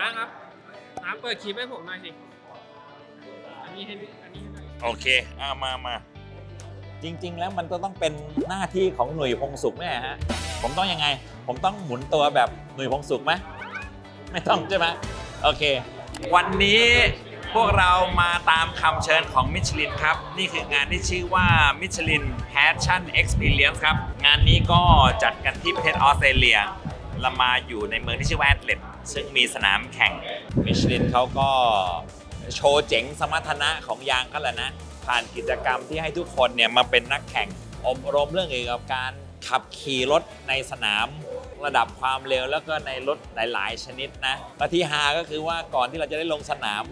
มาครับมาเปิดคลิปให้ผมหน่อยสิ อันนี้ให้อันนี้ให้หน่อยโอเคอามามาจริง ๆ แล้วมันก็ต้องเป็นหน้าที่ของหนุ่ยพงสุขแน่ฮะ ผมต้องยังไง ผมต้องหมุนตัวแบบหนุ่ยพงสุขไหมไม่ต้องใช่ไหมโอเค วันนี้พวกเรามาตามคำเชิญของมิชลินครับ นี่คืองานที่ชื่อว่ามิชลิน Passion Experience ครับ งานนี้ก็จัดกันที่ประเทศออสเตรเลีย เรามาอยู่ในเมืองที่ชื่อว่าแอดเลดซึ่งมีสนามแข่งมิชลินเขาก็โชว์เจ๋งสมรรถนะของยางกันแหละนะ ผ่านกิจกรรมที่ให้ทุกคนเนี่ยมาเป็นนักแข่งอบรมเรื่องเกี่ยวกับการขับขี่รถในสนามระดับความเร็วแล้วก็ในรถหลาย ๆ ชนิดนะและที่ฮาก็คือว่าก่อนที่เราจะได้ลงสนาม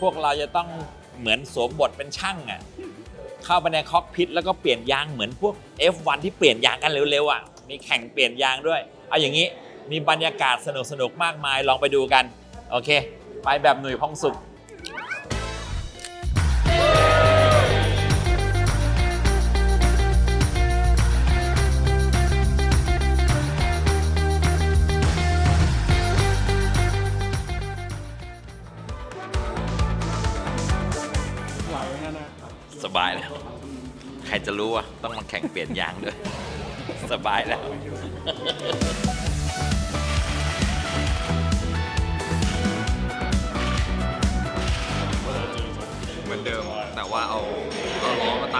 พวกเราจะต้องเหมือนสวมบทเป็นช่างอะ่ะเข้าไปในคอกพิทแล้วก็เปลี่ยนยางเหมือนพวก F1 ที่เปลี่ยนยางกันเร็วๆอะมีแข่งเปลี่ยนยางด้วย เอาอย่างนี้ มีบรรยากาศสนุกๆมากมายลองไปดูกัน โอเค ไปแบบหนุ่ยพองสุขไหวแค่นะสบายแล้ว ใครจะรู้อะต้องมาแข่งเปลี่ยนยางด้วย สบายแล้ว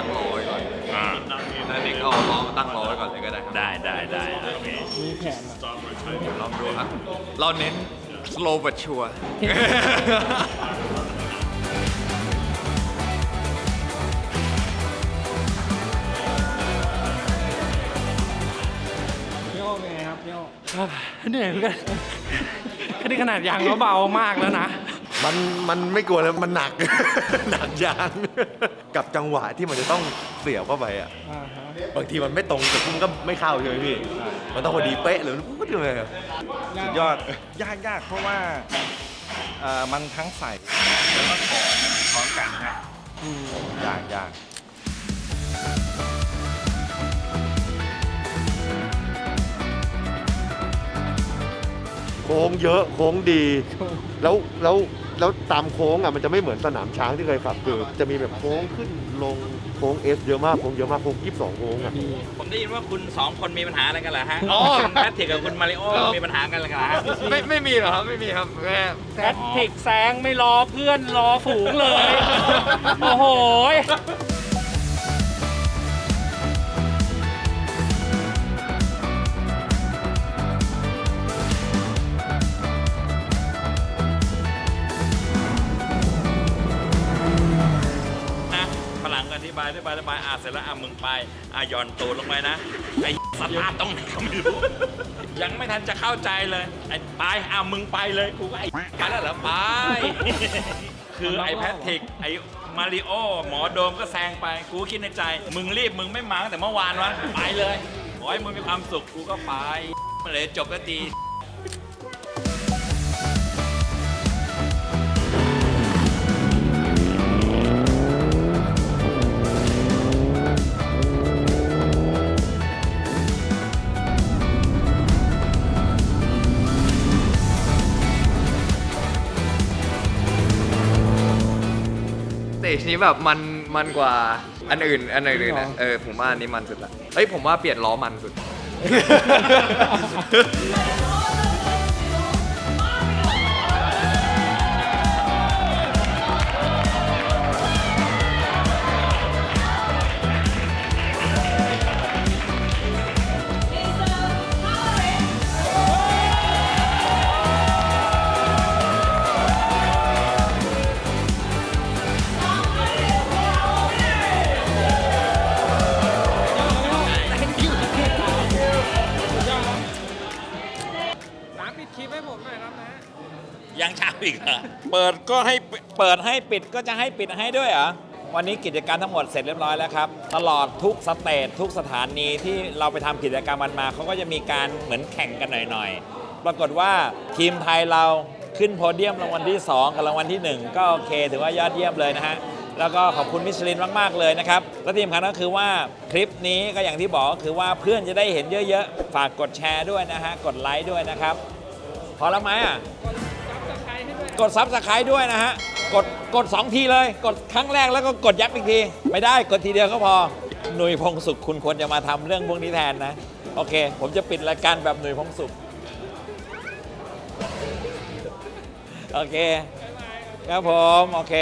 ตั้งล้อไว้ก่อนอ่านั่นเองเอาล้อมาตั้งล้อไว้ก่อนเลยก็ได้ครับได้ได้ได้โอเคมีแผนอะเดี๋ยวลองดูครับ เราเน้น slow but sure พี่โอ้เป็นไงครับพี่โอ้ครับเหนื่อยเหมือนกันแค่นี้ขนาดยางก็เบามากแล้วนะ มันมันไม่กลัวแล้วมันหนัก หนักยางกับจังหวะที่มันจะต้องเสียบเข้าไปอะอ่าฮะบางทีมันไม่ตรงแต่พุ่มนก็ไม่เข้าใช่ไหมพี่มันต้องพอดีเป๊ะหรือพุ่งเลยอะสุดยอดยากยากเพราะว่าเอ่อมันทั้งใส่แล้วก็ถอนถอนกันนะยากยากโค้งเยอะโค้งดี แล้วแล้ว แล้วตามโค้งอะมันจะไม่เหมือนสนามช้างที่เคยขับคือจะมีแบบโค้งขึ้นลงโค้งเอสเยอะมากโค้งเยอะมากโค้งยี่สิบสองโค้งอะผมได้ยินว่าคุณสองคนมีปัญหาอะไรกันเหรอฮะคุณแพทริกกับคุณมาริโอมีปัญหากันเหรอฮะไม่ไม่มีหรอครับไม่มีครับแค่แพทริกแซงไม่รอเพื่อนรอฝูงเลยโอ้โห รั่งก็อธิบายอธิบายอธิบายอะเสร็จแล้วอะมึงไปอะหย่อนตูดลงไปนะไอ้สตาร์ทตรงไหนก็ไม่รู้ยังไม่ทันจะเข้าใจเลยไอ้ไปอะมึงไปเลยกูก็ไอ้ไปแล้วเหรอไปคือไอ้แพทริกไอ้มาริโอหมอโดมก็แซงไปกูคิดในใจ มึงรีบมึงไม่มาตั้งแต่เมื่อวานวะไปเลยขอให้มึงมีความสุขกูก็ไปมาเลยจบก็ดีสเต จนี้แบบมันมันกว่าอันอื่นอันอื่นนะเออผมว่าอันนี้มันสุดละเอ้ยผมว่าเปลี่ยนล้อมันสุด ยังเช้าอีกเหรอเปิดก็ให้เปิดให้ปิดก็จะให้ปิดให้ด้วยเหรอวันนี้กิจกรรมทั้งหมดเสร็จเรียบร้อยแล้วครับ ตลอดทุกสเตจทุกสถานีที่เราไปทำกิจกรรมมันมาเขาก็จะมีการเหมือนแข่งกันหน่อยๆ ปรากฏว่าทีมไทยเราขึ้นโพเดียมรางวัลที่ 2 กับรางวัลที่ 1 ก็โอเค ถือว่ายอดเยี่ยมเลยนะฮะ แล้วก็ขอบคุณมิชลินมาก ๆ เลยนะครับ และที่สำคัญก็คือว่าคลิปนี้ก็อย่างที่บอกก็คือว่าเพื่อนจะได้เห็นเยอะ ๆ ฝากกดแชร์ด้วยนะฮะ กดไลค์ด้วยนะครับ พอแล้วไหมอะ กดซับสไครต์ด้วยนะฮะ กดกด 2 ทีเลย กดครั้งแรกแล้วก็กดยับอีกที ไม่ได้กดทีเดียวก็พอ หนุ่ยพงสุขคุณควรจะมาทำเรื่องพวกนี้แทนนะ โอเค ผมจะปิดรายการแบบหนุ่ยพงสุข โอเค ครับผม โอเค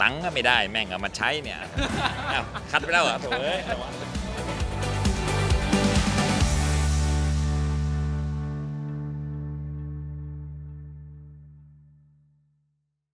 ตังค์ก็ไม่ได้แม่งเอามาใช้เนี่ยอ้าวคัดไปแล้วเหรอโถ่เอ้ย